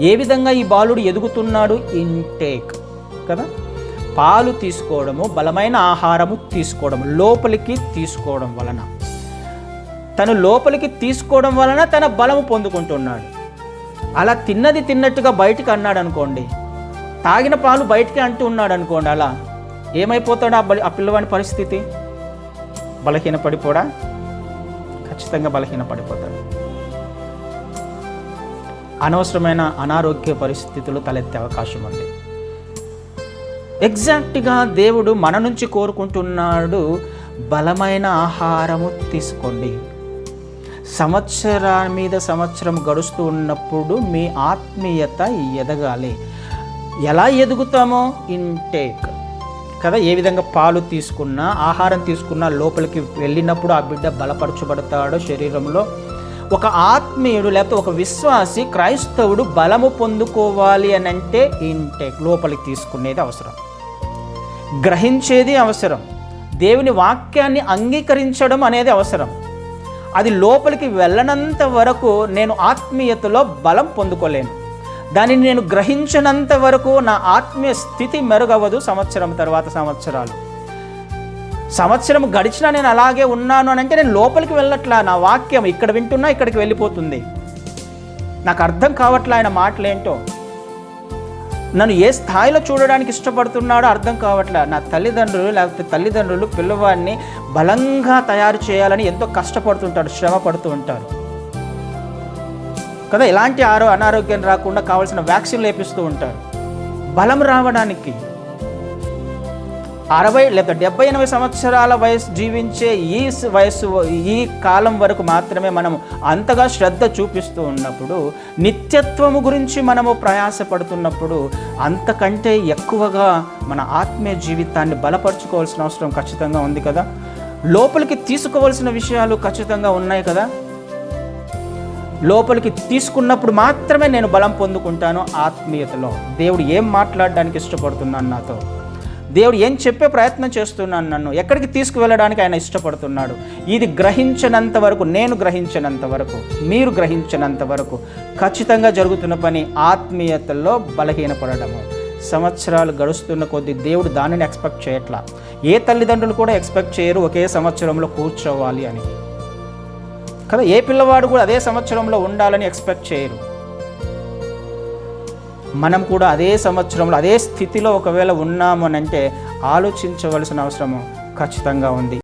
ఏ విధంగా ఈ బాలుడు ఎదుగుతున్నాడు? ఇంటేక్ కదా? పాలు తీసుకోవడము బలమైన ఆహారము తీసుకోవడం లోపలికి తీసుకోవడం వలన. తను లోపలికి తీసుకోవడం వలన తన బలము పొందుకుంటున్నాడు. అలా తిన్నది తిన్నట్టుగా బయటికి అన్నాడు అనుకోండి తాగిన పాలు బయటికి అంటూ ఉన్నాడు అనుకోండి అలా ఏమైపోతాడు ఆ బలి- ఆ పిల్లవాడి పరిస్థితి? బలహీన పడిపోడా ఖచ్చితంగా బలహీన పడిపోతాడు అనవసరమైన అనారోగ్య పరిస్థితులు తలెత్తే అవకాశం ఉంది. ఎగ్జాక్ట్గా దేవుడు మన నుంచి కోరుకుంటున్నాడు బలమైన ఆహారము తీసుకోండి. సంవత్సరా మీద సంవత్సరం గడుస్తూ ఉన్నప్పుడు మీ ఆత్మీయత ఎదగాలి. ఎలా ఎదుగుతామో? ఇంటేక్. కదా ఏ విధంగా పాలు తీసుకున్నా ఆహారం తీసుకున్నా లోపలికి వెళ్ళినప్పుడు ఆ బిడ్డ బలపరచబడతాడో శరీరంలో? ఒక ఆత్మీయుడు లేకపోతే ఒక విశ్వాసి క్రైస్తవుడు బలము పొందుకోవాలి అని అంటే ఇంటేక్ లోపలికి తీసుకునేది అవసరం. గ్రహించేది అవసరం. దేవుని వాక్యాన్ని అంగీకరించడం అనేది అవసరం. అది లోపలికి వెళ్ళనంత వరకు నేను ఆత్మీయతలో బలం పొందుకోలేను. దానిని నేను గ్రహించినంత వరకు నా ఆత్మీయ స్థితి మెరుగవదు సంవత్సరం తర్వాత సంవత్సరాలు. సంవత్సరం గడిచినా నేను అలాగే ఉన్నాను అని అంటే నేను లోపలికి వెళ్ళట్లా నా వాక్యం ఇక్కడ వింటున్నా ఇక్కడికి వెళ్ళిపోతుంది. నాకు అర్థం కావట్లా ఆయన మాటలేంటో? నన్ను ఏ స్థాయిలో చూడడానికి ఇష్టపడుతున్నాడో అర్థం కావట్లే? నా తల్లిదండ్రులు లేకపోతే తల్లిదండ్రులు పిల్లవాడిని బలంగా తయారు చేయాలని ఎంతో కష్టపడుతుంటారు శ్రమ పడుతూ ఉంటారు. కదా ఎలాంటి ఆరో అనారోగ్యం రాకుండా కావాల్సిన వ్యాక్సిన్ లేపిస్తూ ఉంటారు. బలం రావడానికి అరవై లేదా డెబ్బై ఎనభై సంవత్సరాల వయసు జీవించే ఈ వయసు ఈ కాలం వరకు మాత్రమే మనం అంతగా శ్రద్ధ చూపిస్తూ ఉన్నప్పుడు నిత్యత్వము గురించి మనము ప్రయాసపడుతున్నప్పుడు అంతకంటే ఎక్కువగా మన ఆత్మీయ జీవితాన్ని బలపరుచుకోవాల్సిన అవసరం ఖచ్చితంగా ఉంది కదా? లోపలికి తీసుకోవాల్సిన విషయాలు ఖచ్చితంగా ఉన్నాయి కదా? లోపలికి తీసుకున్నప్పుడు మాత్రమే నేను బలం పొందుకుంటాను ఆత్మీయతలో. దేవుడు ఏం మాట్లాడడానికి ఇష్టపడుతున్నాను నాతో? దేవుడు ఏం చెప్పే ప్రయత్నం చేస్తున్నాను నన్ను? ఎక్కడికి తీసుకువెళ్ళడానికి ఆయన ఇష్టపడుతున్నాడు? ఇది గ్రహించినంత వరకు నేను గ్రహించినంత వరకు మీరు గ్రహించినంత వరకు ఖచ్చితంగా జరుగుతున్న పని ఆత్మీయతల్లో బలహీనపడము సంవత్సరాలు గడుస్తున్న కొద్దీ దేవుడు దానిని ఎక్స్పెక్ట్ చేయట్లా. ఏ తల్లిదండ్రులు కూడా ఎక్స్పెక్ట్ చేయరు ఒకే సంవత్సరంలో కూర్చోవాలి అని. కదా ఏ పిల్లవాడు కూడా అదే సంవత్సరంలో ఉండాలని ఎక్స్పెక్ట్ చేయరు. మనం కూడా అదే సంవత్సరంలో అదే స్థితిలో ఒకవేళ ఉన్నాము అని అంటే ఆలోచించవలసిన అవసరం ఖచ్చితంగా ఉంది.